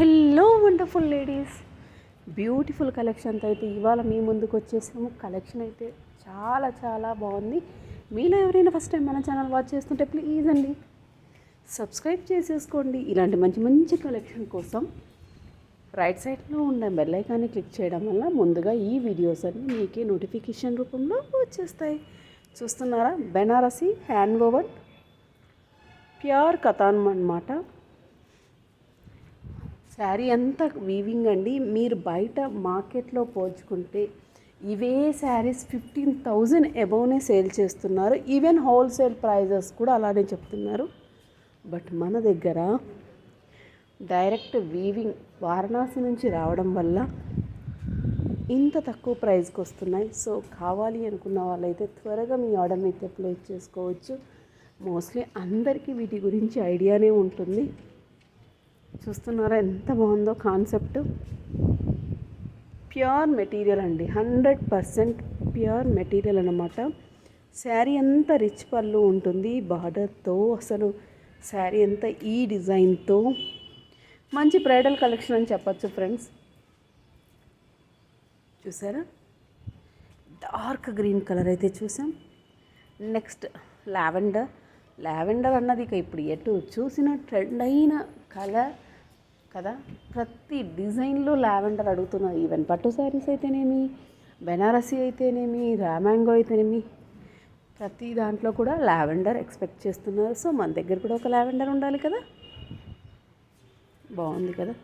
Hello wonderful ladies beautiful కలెక్షన్తో అయితే ఇవాళ మీ ముందుకు వచ్చేసాము. కలెక్షన్ అయితే చాలా చాలా బాగుంది. మీలో ఎవరైనా ఫస్ట్ టైం మన ఛానల్ వాచ్ చేస్తుంటే ప్లీజ్ అండి సబ్స్క్రైబ్ చేసేసుకోండి. ఇలాంటి మంచి మంచి కలెక్షన్ కోసం రైట్ సైడ్లో ఉన్న బెల్ ఐకాన్ని క్లిక్ చేయడం వల్ల ముందుగా ఈ వీడియోస్ అన్ని మీకే నోటిఫికేషన్ రూపంలో వచ్చేస్తాయి. చూస్తున్నారా? Banarasi hand over pure katan అన్నమాట. శారీ అంతా వీవింగ్ అండి. మీరు బయట మార్కెట్లో పోల్చుకుంటే ఇవే శారీస్ ఫిఫ్టీన్ థౌజండ్ అబౌనే సేల్ చేస్తున్నారు. ఈవెన్ హోల్సేల్ ప్రైజెస్ కూడా అలానే చెప్తున్నారు. బట్ మన దగ్గర డైరెక్ట్ వీవింగ్ వారణాసి నుంచి రావడం వల్ల ఇంత తక్కువ ప్రైస్కి వస్తున్నాయి. సో కావాలి అనుకున్న వాళ్ళైతే త్వరగా మీ ఆర్డర్ని అయితే ప్లేస్ చేసుకోవచ్చు. మోస్ట్లీ అందరికీ వీటి గురించి ఐడియానే ఉంటుంది. చూస్తున్నారా? ఎంత బాగుందో కాన్సెప్ట్. ప్యూర్ మెటీరియల్ అండి. హండ్రెడ్ పర్సెంట్ ప్యూర్ మెటీరియల్ అనమాట శారీ అంతా రిచ్ పళ్ళు ఉంటుంది బార్డర్తో. అసలు శారీ అంతా ఈ డిజైన్తో. మంచి బ్రైడల్ కలెక్షన్ అని చెప్పచ్చు ఫ్రెండ్స్. చూసారా? డార్క్ గ్రీన్ కలర్ అయితే చూసాం. Next lavender. లావెండర్ అన్నది ఇక ఇప్పుడు ఎటు చూసిన ట్రెండ్ అయిన కలర్. కదా? ప్రతి డిజైన్లో లావెండర్ అడుగుతున్నారు. ఈవెన్ పట్టు శారీస్ అయితేనేమి బెనారసీ అయితేనేమి రామాంగో అయితేనేమి ప్రతి దాంట్లో కూడా లావెండర్ ఎక్స్పెక్ట్ చేస్తున్నారు. సో మన దగ్గర కూడా ఒక లావెండర్ ఉండాలి కదా? బాగుంది కదా?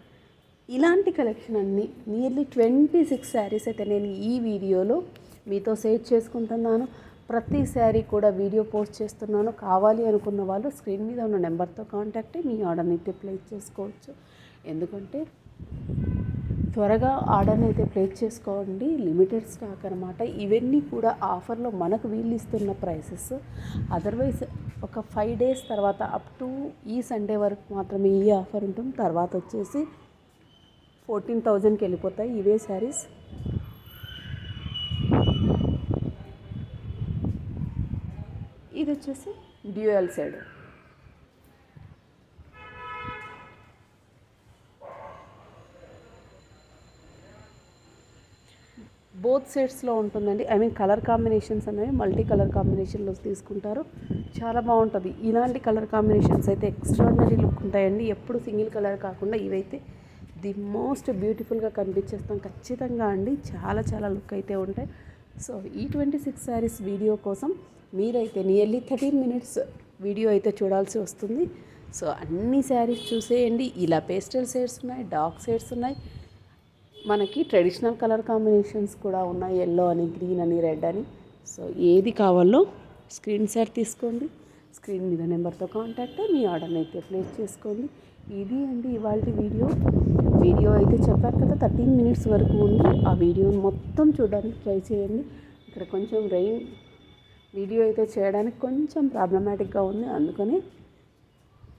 ఇలాంటి కలెక్షన్ అన్ని నియర్లీ ట్వంటీ సిక్స్ శారీస్ అయితే నేను ఈ వీడియోలో మీతో షేర్ చేసుకుంటున్నాను. ప్రతి శారీ కూడా వీడియో పోస్ట్ చేస్తున్నాను. కావాలి అనుకున్న వాళ్ళు స్క్రీన్ మీద ఉన్న నెంబర్తో కాంటాక్ట్ అయ్యి మీ ఆర్డర్ని అయితే ప్లేస్ చేసుకోవచ్చు. ఎందుకంటే త్వరగా ఆర్డర్ని అయితే ప్లేస్ చేసుకోండి లిమిటెడ్ స్టాక్ అనమాట ఇవన్నీ కూడా ఆఫర్లో మనకు వీళ్ళు ఇస్తున్న ప్రైసెస్. అదర్వైజ్ ఒక ఫైవ్ డేస్ తర్వాత అప్ టు ఈ సండే వరకు మాత్రమే ఈ ఆఫర్ ఉంటుంది. తర్వాత వచ్చేసి ఫోర్టీన్ థౌజండ్కి వెళ్ళిపోతాయి ఇవే శారీస్. ఇది వచ్చేసి డ్యూయల్ సైడ్. బోత్ సెట్స్లో ఉంటుందండి. ఐ మీన్ కలర్ కాంబినేషన్స్ అనేవి మల్టీ కలర్ కాంబినేషన్లో తీసుకుంటారు. చాలా బాగుంటుంది. ఇలాంటి కలర్ కాంబినేషన్స్ అయితే ఎక్స్ట్రాడినరీ లుక్ ఉంటాయండి. ఎప్పుడు సింగిల్ కలర్ కాకుండా ఇవైతే ది మోస్ట్ బ్యూటిఫుల్గా కనిపించేస్తాం ఖచ్చితంగా అండి. చాలా చాలా లుక్ అయితే ఉంటాయి. సో ఈ ట్వంటీ సిక్స్ శారీస్ వీడియో కోసం మీరైతే నియర్లీ థర్టీన్ మినిట్స్ వీడియో అయితే చూడాల్సి వస్తుంది. సో అన్ని శారీస్ చూసేయండి. ఇలా పేస్టల్ షేడ్స్ ఉన్నాయి డార్క్ షేడ్స్ ఉన్నాయి. మనకి ట్రెడిషనల్ కలర్ కాంబినేషన్స్ కూడా ఉన్నాయి. ఎల్లో అని గ్రీన్ అని రెడ్ అని. సో ఏది కావాలో స్క్రీన్ షాట్ తీసుకోండి. స్క్రీన్ మీద నెంబర్తో కాంటాక్ట్ మీ ఆర్డర్ని అయితే ప్లేస్ చేసుకోండి. ఇది అండి ఇవాళ వీడియో. వీడియో అయితే చెప్పారు కదా థర్టీన్ మినిట్స్ వరకు ఉంది. ఆ వీడియోని మొత్తం చూడడానికి ట్రై చేయండి. ఇక్కడ కొంచెం రెయిన్ వీడియో అయితే చేయడానికి కొంచెం ప్రాబ్లమాటిక్గా ఉంది. అందుకని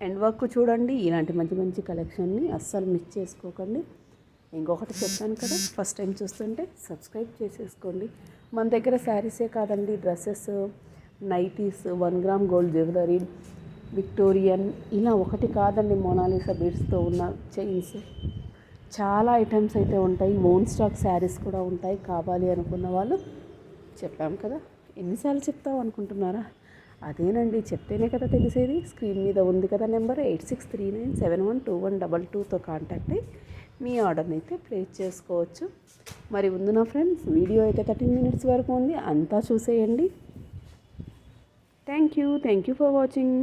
ఎండ్ వర్క్ చూడండి. ఇలాంటి మంచి మంచి కలెక్షన్ని అస్సలు మిస్ చేసుకోకండి. ఇంకొకటి చెప్పాను కదా ఫస్ట్ టైం చూస్తుంటే సబ్స్క్రైబ్ చేసేసుకోండి. మన దగ్గర శారీసే కాదండి dresses nighties one gram gold jewellery Victorian ఇలా ఒకటి కాదండి మోనాలిసా బీడ్స్తో ఉన్న చైన్స్ చాలా ఐటమ్స్ అయితే ఉంటాయి ఓన్ స్టాక్ శారీస్ కూడా ఉంటాయి కావాలి అనుకున్న వాళ్ళు చెప్పాం కదా. ఎన్నిసార్లు చెప్తాం అనుకుంటున్నారా? అదేనండి చెప్తేనే కదా తెలిసేది. స్క్రీన్ మీద ఉంది కదా number eight six three nine seven one two one double టూతో కాంటాక్ట్ అయ్యి మీ ఆర్డర్ని అయితే ప్లేస్ చేసుకోవచ్చు. మరి ఉంది నా ఫ్రెండ్స్ వీడియో అయితే థర్టీన్ మినిట్స్ వరకు ఉంది. అంతా చూసేయండి. Thank you. Thank you for watching.